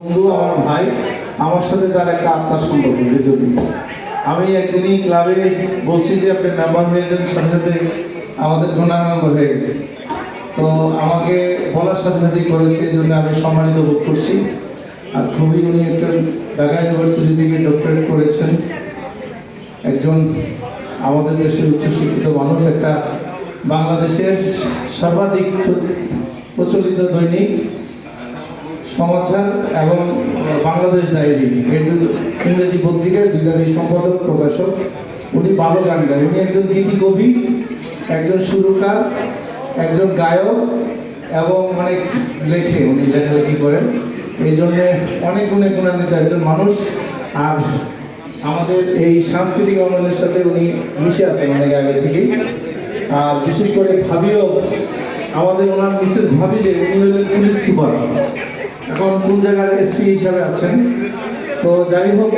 বন্ধু, আমার ভাই, আমার সাথে তার একটা আত্মার সম্পর্ক দীর্ঘদিন আমি একদিনই ক্লাবে বলছি যে আপনি মেম্বার হয়ে যান, সাথে সাথে আমাদের ডোনার মেম্বার হয়ে গেছে। তো আমাকে বলার সাথে সাথেই করেছে, এই জন্য আমি সম্মানিত বোধ করছি। আর খুবই উনি একজন ঢাকা ইউনিভার্সিটি থেকে ডক্টরেট করেছেন। একজন আমাদের দেশের উচ্চশিক্ষিত মানুষ, একটা বাংলাদেশের সর্বাধিক প্রচলিত দৈনিক। সমাচার এবং বাংলাদেশ ডায়েরি দুটো ইংরেজি পত্রিকায় দুইটারই সম্পাদক, প্রকাশক, উনি ভালো গান গায়। উনি একজন গীতি কবি, একজন সুরকার, একজন গায়ক এবং অনেক লেখে উনি, লেখালেখি করেন। এই জন্যে অনেক গুণে গুণান্বিত একজন মানুষ। আর আমাদের এই সাংস্কৃতিক অঙ্গনের সাথে উনি মিশে আছেন অনেক আগে থেকেই। আর বিশেষ করে ভাবিও, আমাদের ওনার মিসেস ভাবি যে, উনি হলেন পুলিশ সুপার। এখন কোন জায়গার এসপি হিসাবে আছেন? তো যাই হোক,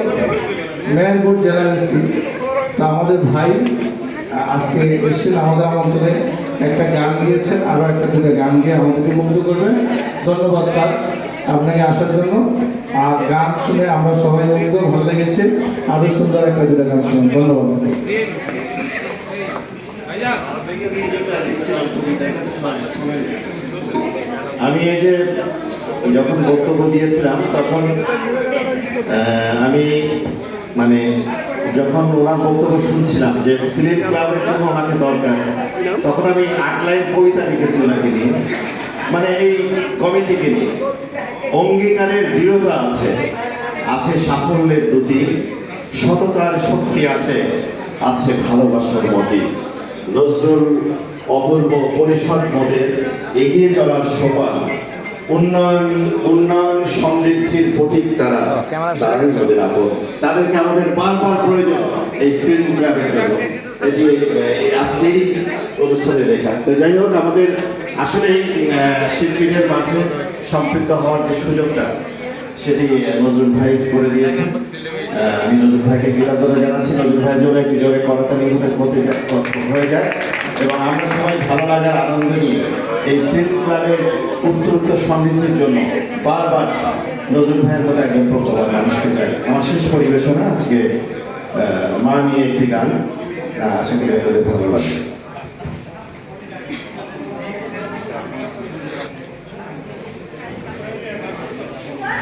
মেহেরপুর জেলার এসপি তা আমাদের ভাই, আজকে এসেছেন আমাদের আমন্ত্রণে। একটা গান গিয়েছেন আরও একটা দুটো গান গিয়ে আমাদেরকে মুগ্ধ করবেন। ধন্যবাদ, স্যার, আপনাকে আসার জন্য। আর গান শুনে আমরা সবাই মুগ্ধ, ভালো লেগেছে। আরও সুন্দর একটা দুটো গান শুনুন। ধন্যবাদ। আমি এই যে যখন বক্তব্য দিয়েছিলাম, তখন আমি মানে যখন ওনার বক্তব্য শুনছিলাম যে ফিল্ম ক্লাবের জন্য ওনাকে দরকার, তখন আমি আট লাইন কবিতা লিখেছি ওনাকে নিয়ে। মানে এই কমিটিকে নিয়ে। অঙ্গীকারের দৃঢ়তা আছে আছে সাফল্যের দুটি, সততার শক্তি আছে আছে ভালোবাসার মতি নজরুল অপূর্ব পরিসর মতে এগিয়ে চলার সোপান উন্নয়ন উন্নয়ন সমৃদ্ধির প্রতীক তারা তারাই আমাদের তাদেরকে আমাদের বারবার প্রয়োজন এই ফিল্ম ক্লাবের জন্য। এটি আহ, আজকেই অনুষ্ঠানে দেখা। তো যাই হোক আমাদের আসলে শিল্পীদের মাঝে সম্পৃক্ত হওয়ার যে সুযোগটা সেটি নজরুল ভাই করে দিয়েছেন। আমি নজরুল ভাইকে কৃতজ্ঞতা জানাচ্ছি। নজরুল ভাইয়ের জন্য একটি জোরে করতালি হতে হয়ে যায়। এবং আমরা লাগার আনন্দ নিয়ে এই ফিল্ম ক্লাবের উত্তরোত্তর সমৃদ্ধির জন্য বারবার নজরুল ভাইয়ের মতো একজন প্রকল্প মানুষকে চাই। আমার শেষ পরিবেশনা আজকে মা নিয়ে একটি গান। আশা করি আপনাদের ভালো লাগবে।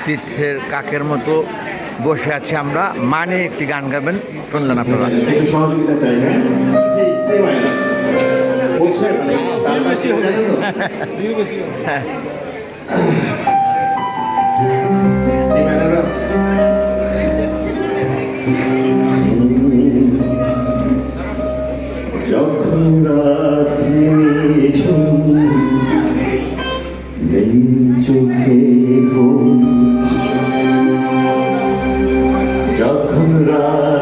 তীর্থের কাকের মতো বসে আছি আমরা। মানে একটি গান গাবেন শুনলেন আপনারা। একটু সহযোগিতা চাই হ্যাঁ? মানে? সে মায়েরা আছে? যখন রাত্রি নেই চোখে ঘুম যখন রাত্রি